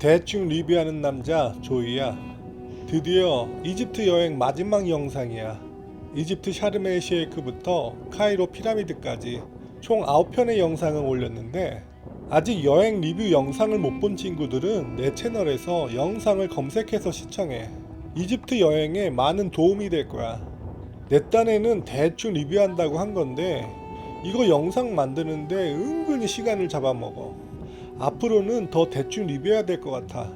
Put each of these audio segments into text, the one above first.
대충 리뷰하는 남자 조이야. 드디어 이집트 여행 마지막 영상이야. 이집트 샤르멜 셰이크부터 카이로 피라미드까지 총 9편의 영상을 올렸는데 아직 여행 리뷰 영상을 못 본 친구들은 내 채널에서 영상을 검색해서 시청해. 이집트 여행에 많은 도움이 될 거야. 내 딴에는 대충 리뷰한다고 한 건데 이거 영상 만드는데 은근히 시간을 잡아먹어. 앞으로는 더 대충 리뷰해야 될 것 같아.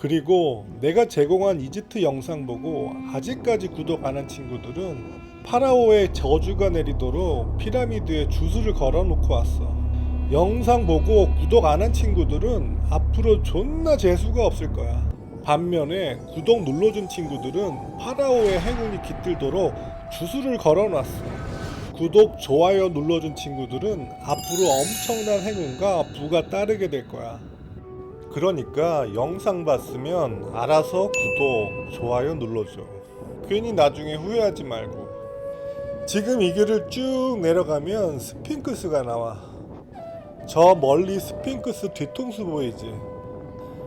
그리고 내가 제공한 이집트 영상 보고 아직까지 구독 안 한 친구들은 파라오의 저주가 내리도록 피라미드에 주술을 걸어 놓고 왔어. 영상 보고 구독 안 한 친구들은 앞으로 존나 재수가 없을 거야. 반면에 구독 눌러준 친구들은 파라오의 행운이 깃들도록 주술을 걸어 놨어. 구독, 좋아요 눌러준 친구들은 앞으로 엄청난 행운과 부가 따르게 될 거야. 그러니까 영상 봤으면 알아서 구독, 좋아요 눌러줘. 괜히 나중에 후회하지 말고. 지금 이 길을 쭉 내려가면 스핑크스가 나와. 저 멀리 스핑크스 뒤통수 보이지?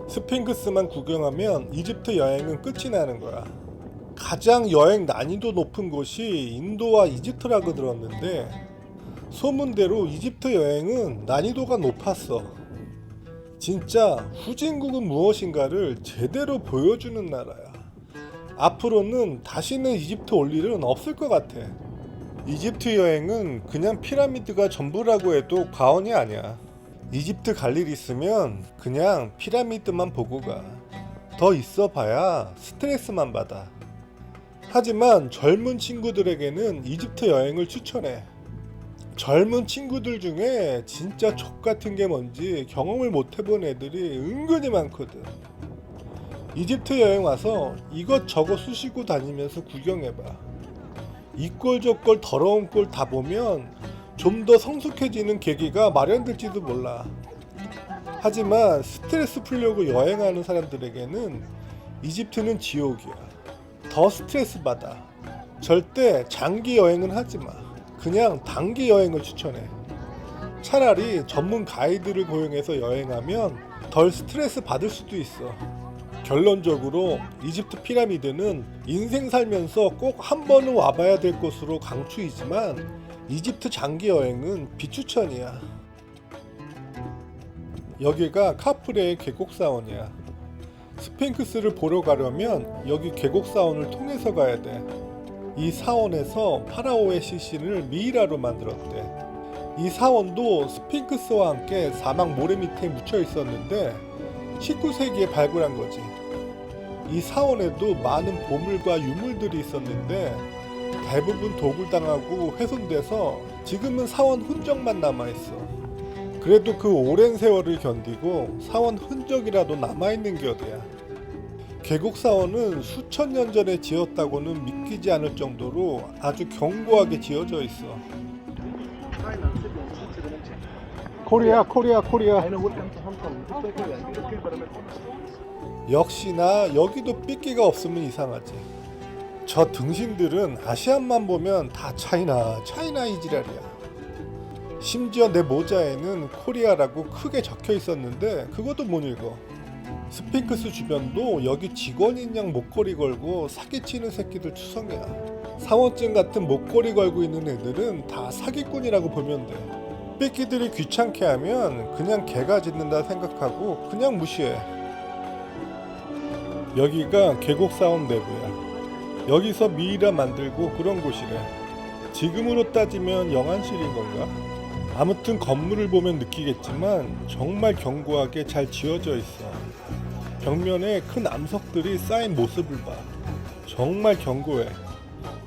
스핑크스만 구경하면 이집트 여행은 끝이 나는 거야. 가장 여행 난이도 높은 곳이 인도와 이집트라고 들었는데 소문대로 이집트 여행은 난이도가 높았어. 진짜 후진국은 무엇인가를 제대로 보여주는 나라야. 앞으로는 다시는 이집트 올 일은 없을 것 같아. 이집트 여행은 그냥 피라미드가 전부라고 해도 과언이 아니야. 이집트 갈 일 있으면 그냥 피라미드만 보고 가. 더 있어 봐야 스트레스만 받아. 하지만 젊은 친구들에게는 이집트 여행을 추천해. 젊은 친구들 중에 진짜 족 같은 게 뭔지 경험을 못 해본 애들이 은근히 많거든. 이집트 여행 와서 이것저것 쑤시고 다니면서 구경해봐. 이꼴 저꼴 더러운 꼴 다 보면 좀 더 성숙해지는 계기가 마련될지도 몰라. 하지만 스트레스 풀려고 여행하는 사람들에게는 이집트는 지옥이야. 더 스트레스 받아. 절대 장기 여행은 하지 마. 그냥 단기 여행을 추천해. 차라리 전문 가이드를 고용해서 여행하면 덜 스트레스 받을 수도 있어. 결론적으로 이집트 피라미드는 인생 살면서 꼭 한 번은 와봐야 될 곳으로 강추이지만 이집트 장기 여행은 비추천이야. 여기가 카프레의 계곡사원이야. 스핑크스를 보러 가려면 여기 계곡사원을 통해서 가야 돼. 이 사원에서 파라오의 시신을 미이라로 만들었대. 이 사원도 스핑크스와 함께 사막 모래 밑에 묻혀 있었는데 19세기에 발굴한 거지. 이 사원에도 많은 보물과 유물들이 있었는데 대부분 도굴당하고 훼손돼서 지금은 사원 흔적만 남아있어. 그래도 그 오랜 세월을 견디고 사원 흔적이라도 남아있는 게 어디야. 계곡 사원은 수천 년 전에 지었다고는 믿기지 않을 정도로 아주 견고하게 지어져 있어. 코리아, 코리아, 코리아. 역시나 여기도 삐끼가 없으면 이상하지. 저 등신들은 아시안만 보면 다 차이나, 차이나 이 지랄이야. 심지어 내 모자에는 코리아라고 크게 적혀 있었는데 그것도 못 읽어. 스핑크스 주변도 여기 직원인 양 목걸이 걸고 사기치는 새끼들 추성이야. 사원증 같은 목걸이 걸고 있는 애들은 다 사기꾼이라고 보면 돼. 삐끼들이 귀찮게 하면 그냥 개가 짖는다 생각하고 그냥 무시해. 여기가 계곡사원 내부야. 여기서 미이라 만들고 그런 곳이래. 지금으로 따지면 영안실인 건가? 아무튼 건물을 보면 느끼겠지만 정말 견고하게 잘 지어져 있어. 벽면에 큰 암석들이 쌓인 모습을 봐. 정말 견고해.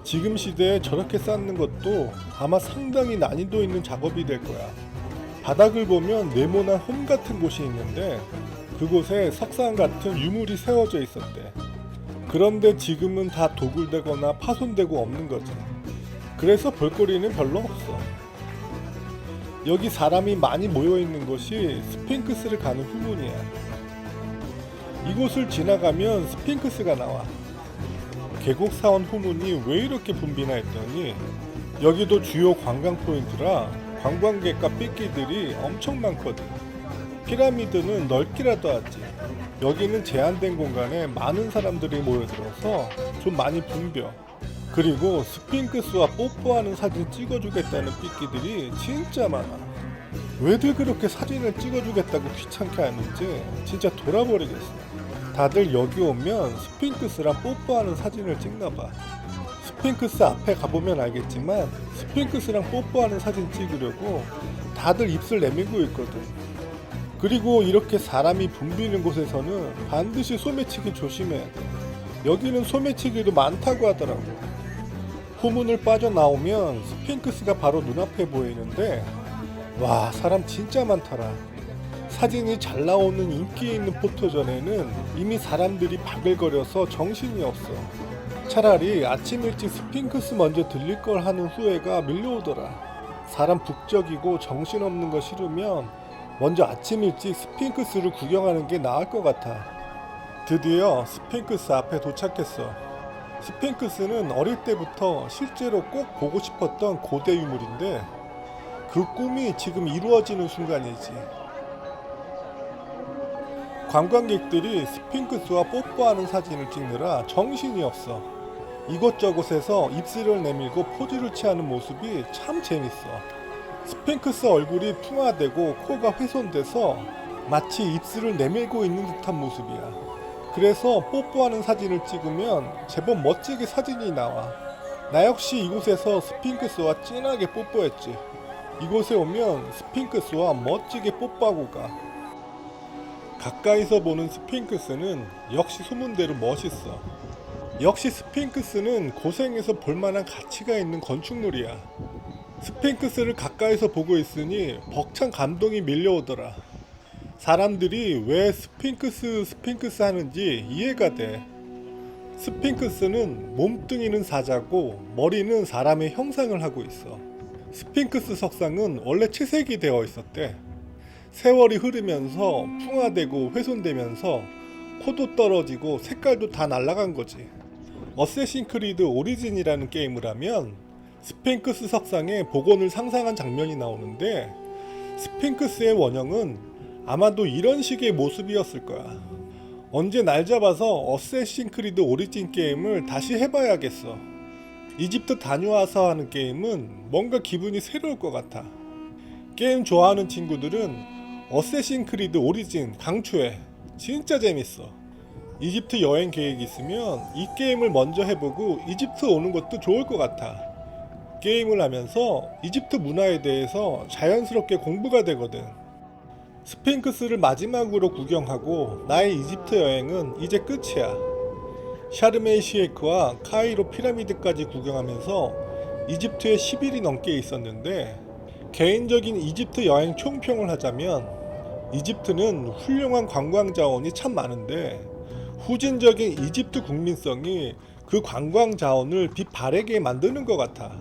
지금 시대에 저렇게 쌓는 것도 아마 상당히 난이도 있는 작업이 될 거야. 바닥을 보면 네모난 홈 같은 곳이 있는데 그곳에 석상 같은 유물이 세워져 있었대. 그런데 지금은 다 도굴되거나 파손되고 없는 거지. 그래서 볼거리는 별로 없어. 여기 사람이 많이 모여 있는 곳이 스핑크스를 가는 후문이야. 이곳을 지나가면 스핑크스가 나와. 계곡 사원 후문이 왜 이렇게 붐비나 했더니 여기도 주요 관광 포인트라 관광객과 삐끼들이 엄청 많거든. 피라미드는 넓기라도 하지. 여기는 제한된 공간에 많은 사람들이 모여들어서 좀 많이 붐벼. 그리고 스핑크스와 뽀뽀하는 사진 찍어주겠다는 삐끼들이 진짜 많아. 왜들 그렇게 사진을 찍어주겠다고 귀찮게 하는지 진짜 돌아버리겠어. 다들 여기 오면 스핑크스랑 뽀뽀하는 사진을 찍나봐. 스핑크스 앞에 가보면 알겠지만 스핑크스랑 뽀뽀하는 사진 찍으려고 다들 입술 내밀고 있거든. 그리고 이렇게 사람이 붐비는 곳에서는 반드시 소매치기 조심해야 돼. 여기는 소매치기도 많다고 하더라고. 후문을 빠져나오면 스핑크스가 바로 눈앞에 보이는데 와 사람 진짜 많더라. 사진이 잘 나오는 인기 있는 포토전에는 이미 사람들이 바글거려서 정신이 없어. 차라리 아침 일찍 스핑크스 먼저 들릴 걸 하는 후회가 밀려오더라. 사람 북적이고 정신없는 거 싫으면 먼저 아침 일찍 스핑크스를 구경하는 게 나을 것 같아. 드디어 스핑크스 앞에 도착했어. 스핑크스는 어릴 때부터 실제로 꼭 보고 싶었던 고대 유물인데 그 꿈이 지금 이루어지는 순간이지. 관광객들이 스핑크스와 뽀뽀하는 사진을 찍느라 정신이 없어. 이곳저곳에서 입술을 내밀고 포즈를 취하는 모습이 참 재밌어. 스핑크스 얼굴이 풍화되고 코가 훼손돼서 마치 입술을 내밀고 있는 듯한 모습이야. 그래서 뽀뽀하는 사진을 찍으면 제법 멋지게 사진이 나와. 나 역시 이곳에서 스핑크스와 진하게 뽀뽀했지. 이곳에 오면 스핑크스와 멋지게 뽀뽀하고 가. 가까이서 보는 스핑크스는 역시 소문대로 멋있어. 역시 스핑크스는 고생해서 볼만한 가치가 있는 건축물이야. 스핑크스를 가까이서 보고 있으니 벅찬 감동이 밀려오더라. 사람들이 왜 스핑크스 스핑크스 하는지 이해가 돼. 스핑크스는 몸뚱이는 사자고 머리는 사람의 형상을 하고 있어. 스핑크스 석상은 원래 채색이 되어 있었대. 세월이 흐르면서 풍화되고 훼손되면서 코도 떨어지고 색깔도 다 날아간 거지. 어쌔신 크리드 오리진이라는 게임을 하면 스핑크스 석상에 복원을 상상한 장면이 나오는데 스핑크스의 원형은 아마도 이런 식의 모습이었을 거야. 언제 날 잡아서 어쌔신 크리드 오리진 게임을 다시 해봐야겠어. 이집트 다녀와서 하는 게임은 뭔가 기분이 새로울 것 같아. 게임 좋아하는 친구들은 어쌔신 크리드 오리진 강추해. 진짜 재밌어. 이집트 여행 계획 있으면 이 게임을 먼저 해보고 이집트 오는 것도 좋을 것 같아. 게임을 하면서 이집트 문화에 대해서 자연스럽게 공부가 되거든. 스핑크스를 마지막으로 구경하고 나의 이집트 여행은 이제 끝이야. 샤르메이 시에크와 카이로 피라미드까지 구경하면서 이집트에 10일이 넘게 있었는데 개인적인 이집트 여행 총평을 하자면 이집트는 훌륭한 관광 자원이 참 많은데 후진적인 이집트 국민성이 그 관광 자원을 빛바래게 만드는 것 같아.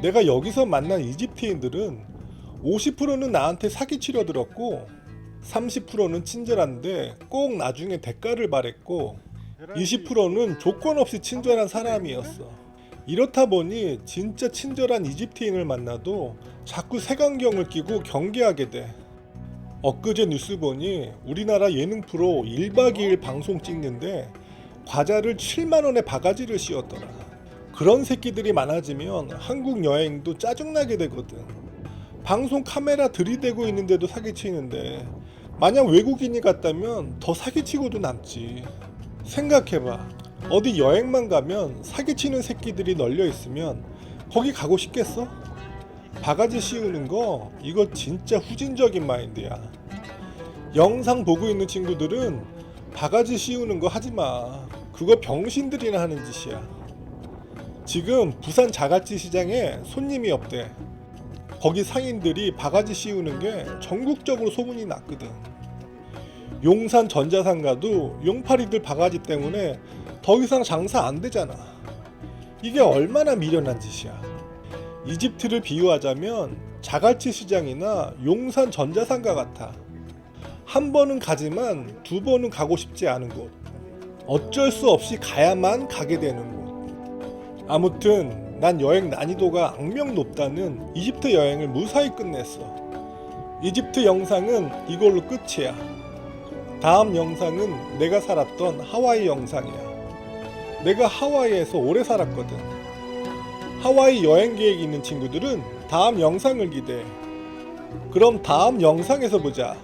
내가 여기서 만난 이집트인들은 50%는 나한테 사기치려 들었고 30%는 친절한데 꼭 나중에 대가를 바랬고 20%는 조건 없이 친절한 사람이었어. 이렇다 보니 진짜 친절한 이집트인을 만나도 자꾸 색안경을 끼고 경계하게 돼. 엊그제 뉴스 보니 우리나라 예능 프로 1박 2일 방송 찍는데 과자를 7만원에 바가지를 씌웠더라. 그런 새끼들이 많아지면 한국 여행도 짜증나게 되거든. 방송 카메라 들이대고 있는데도 사기치는데 만약 외국인이 갔다면 더 사기치고도 남지. 생각해봐. 어디 여행만 가면 사기치는 새끼들이 널려 있으면 거기 가고 싶겠어? 바가지 씌우는 거 이거 진짜 후진적인 마인드야. 영상 보고 있는 친구들은 바가지 씌우는 거 하지 마. 그거 병신들이나 하는 짓이야. 지금 부산 자갈치 시장에 손님이 없대. 거기 상인들이 바가지 씌우는 게 전국적으로 소문이 났거든. 용산 전자상가도 용팔이들 바가지 때문에 더 이상 장사 안 되잖아. 이게 얼마나 미련한 짓이야. 이집트를 비유하자면 자갈치 시장이나 용산 전자상가 같아. 한 번은 가지만 두 번은 가고 싶지 않은 곳. 어쩔 수 없이 가야만 가게 되는 곳. 아무튼 난 여행 난이도가 악명 높다는 이집트 여행을 무사히 끝냈어. 이집트 영상은 이걸로 끝이야. 다음 영상은 내가 살았던 하와이 영상이야. 내가 하와이에서 오래 살았거든. 하와이 여행 계획 있는 친구들은 다음 영상을 기대해. 그럼 다음 영상에서 보자.